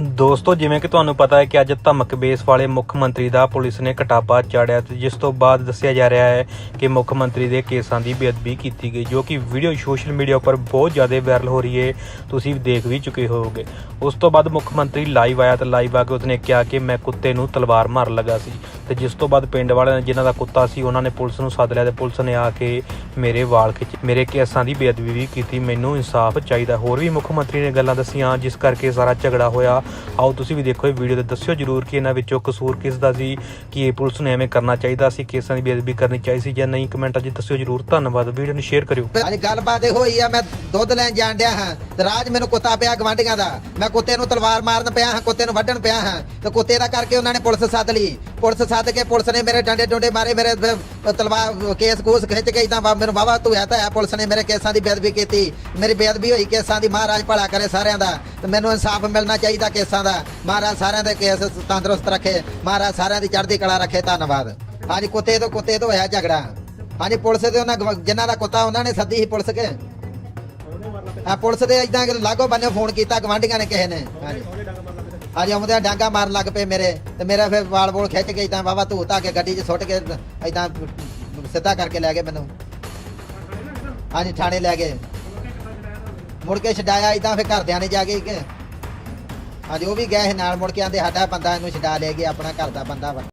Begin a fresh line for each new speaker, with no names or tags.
ਦੋਸਤੋ, ਜਿਵੇਂ ਕਿ ਤੁਹਾਨੂੰ ਪਤਾ ਹੈ ਕਿ ਅੱਜ ਧਮਕ ਬੇਸ ਵਾਲੇ ਮੁੱਖ ਮੰਤਰੀ ਦਾ ਪੁਲਿਸ ਨੇ ਕਟਾਪਾ ਚਾੜਿਆ ਤੇ ਜਿਸ ਤੋਂ ਬਾਅਦ ਦੱਸਿਆ ਜਾ ਰਿਹਾ ਹੈ ਕਿ ਮੁੱਖ ਮੰਤਰੀ ਦੇ ਕੇਸਾਂ ਦੀ ਬੇਅਦਬੀ ਕੀਤੀ ਗਈ, ਜੋ ਕਿ ਵੀਡੀਓ ਸੋਸ਼ਲ ਮੀਡੀਆ ਉੱਪਰ ਬਹੁਤ ਜ਼ਿਆਦਾ ਵਾਇਰਲ ਹੋ ਰਹੀ ਹੈ। ਤੁਸੀਂ ਦੇਖ ਵੀ ਚੁੱਕੇ ਹੋਵੋਗੇ। ਉਸ ਤੋਂ ਬਾਅਦ ਮੁੱਖ ਮੰਤਰੀ ਲਾਈਵ ਆਇਆ ਤੇ ਲਾਈਵ ਆ ਕੇ ਉਸਨੇ ਕਿਹਾ ਕਿ ਮੈਂ ਕੁੱਤੇ ਨੂੰ ਤਲਵਾਰ ਮਾਰ ਲੱਗਾ ਸੀ ਤੇ ਜਿਸ ਤੋਂ ਬਾਅਦ ਪਿੰਡ ਵਾਲਿਆਂ ਨੇ ਜਿਨ੍ਹਾਂ ਦਾ ਕੁੱਤਾ ਸੀ, ਉਹਨਾਂ ਨੇ ਪੁਲਿਸ ਨੂੰ ਸੱਦ ਲਿਆ ਤੇ ਪੁਲਿਸ ਨੇ ਆ ਕੇ ਮੇਰੇ ਵਾਲ ਖਿੱਚੇ। ਮੇਰੇ ਕੇਸਾਂ ਦੀ ਬੇਅਦਬੀ ਵੀ ਕੀਤੀ। ਮੈਨੂੰ ਇਨਸਾਫ ਚਾਹੀਦਾ। ਹੋਰ ਵੀ ਮੁੱਖ ਮੰਤਰੀ ਨੇ ਗੱਲਾਂ ਦੱਸੀਆਂ, ਜਿਸ ਕਰਕੇ ਸਾਰਾ ਝਗੜਾ ਹੋਇਆ। ਆਓ ਤੁਸੀਂ ਵੀ ਦੇਖੋ ਇਹ ਵੀਡੀਓ ਤੇ ਦੱਸਿਓ ਜਰੂਰ ਕਿ ਇਹਨਾਂ ਵਿੱਚੋਂ ਕਸੂਰ ਕਿਸ ਦਾ ਸੀ, ਕਿ ਇਹ ਪੁਲਿਸ ਨੂੰ ਐਵੇਂ ਕਰਨਾ ਚਾਹੀਦਾ ਸੀ, ਕੇਸਾਂ ਦੀ ਬੇਅਦਬੀ ਕਰਨੀ ਚਾਹੀਦੀ ਸੀ ਜਾਂ ਨਹੀਂ ਕਮੈਂਟਾਂ 'ਚ ਦੱਸਿਓ ਜਰੂਰ, ਧੰਨਵਾਦ। ਵੀਡੀਓ ਨੂੰ ਸ਼ੇਅਰ ਕਰਿਓ।
ਅੱਜ ਗੱਲਬਾਤ ਇਹ ਹੋਈ ਆ, ਮੈਂ ਦੁੱਧ ਲੈਣ ਜਾਣ ਡਿਆ ਹਾਂ, ਤੇ ਰਾਜ ਮੈਨੂੰ ਕੁੱਤਾ ਪਿਆ ਗਵਾਂਢੀਆਂ ਦਾ। ਮੈਂ ਕੁੱਤੇ ਨੂੰ ਤਲਵਾਰ ਮਾਰਨ ਪਿਆ ਹਾਂ, ਕੁੱਤੇ ਨੂੰ ਵੱਢਣ ਪਿਆ ਹਾਂ, ਤੇ ਕੁੱਤੇ ਦਾ ਕਰਕੇ ਉਹਨਾਂ ਨੇ ਪੁਲਿਸ ਸੱਦ ਲਈ। ਪੁਲਿਸ ਸੱਦ ਕੇ ਪੁਲਿਸ ਨੇ ਮੇਰੇ ਡੰਡੇ ਡੁੰਡੇ ਮਾਰੇ, ਮੇਰੇ ਤਲਵਾਰ ਕੇਸ ਕੂਸ ਖਿੱਚ ਕੇ ਇਦਾਂ ਮੈਨੂੰ ਵਾਵਾ ਧੂਆ ਤਾਂ ਪੁਲਿਸ ਨੇ ਮੇਰੇ ਕੇਸਾਂ ਦੀ ਬੇਅਦਬੀ ਕੀਤੀ। ਮੇਰੀ ਬੇਅਦਬੀ ਹੋਈ ਕੇਸਾਂ ਦੀ ਮਹਾਰਾਜ ਭਲਾ ਕਰੇ ਸਾਰਿਆਂ ਦਾ, ਤੇ ਮੈਨੂੰ ਇਨਸਾਫ ਮਿਲਣਾ ਚਾਹੀਦਾ ਕੇਸਾਂ ਦਾ। ਮਹਾਰਾਜ ਸਾਰਿਆਂ ਦੇ ਕੇਸ ਤੰਦਰੁਸਤ ਰੱਖੇ। ਮਹਾਰਾਜ ਸਾਰਿਆਂ ਦੀ ਚੜ੍ਹਦੀ ਕਲਾ ਰੱਖੇ। ਧੰਨਵਾਦ। ਹਾਂਜੀ, ਕੁੱਤੇ ਤੋਂ ਕੁੱਤੇ ਤੋਂ ਹੋਇਆ ਝਗੜਾ। ਹਾਂਜੀ, ਪੁਲਿਸ ਦੇ ਉਹਨਾਂ ਜਿਨ੍ਹਾਂ ਦਾ ਕੁੱਤਾ, ਉਹਨਾਂ ਨੇ ਸੱਦੀ ਸੀ ਪੁਲਿਸ ਕੇ। ਆ ਪੁਲਿਸ ਦੇ ਇਦਾਂ ਲਾਗੋ ਬੰਨੇ ਫੋਨ ਕੀਤਾ ਗਵਾਂਢੀਆਂ ਨੇ ਕਿਸੇ ਨੇ। ਹਾਂਜੀ। ਹਾਂਜੀ ਆਉਂਦੇ ਡਾਂਗਾ ਮਾਰਨ ਲੱਗ ਪਏ ਮੇਰੇ। ਤੇ ਮੇਰਾ ਫਿਰ ਵਾਲ ਵੋਲ ਖਿੱਚ ਕੇ ਇਦਾਂ ਵਾਵਾ ਧੂ ਧਾ ਕੇ ਗੱਡੀ 'ਚ ਸੁੱਟ ਕੇ ਇਦਾਂ ਸਿੱਧਾ ਕਰਕੇ ਲੈ ਗਏ ਮੈਨੂੰ। ਹਾਂਜੀ, ਥਾਣੇ ਲੈ ਗਏ। ਮੁੜ ਕੇ ਛਡਾਇਆ ਇਦਾਂ ਫਿਰ ਘਰਦਿਆਂ ਨੇ ਜਾ ਕੇ ਹਾਂਜੀ, ਉਹ ਵੀ ਗਏ ਸੀ ਨਾਲ ਮੁੜ ਕੇ ਆਂਦੇ ਸਾਡਾ ਬੰਦਾ ਇਹਨੂੰ ਛਡਾ ਲੈ ਗਿਆ, ਆਪਣਾ ਘਰ ਦਾ ਬੰਦਾ ਵਾ।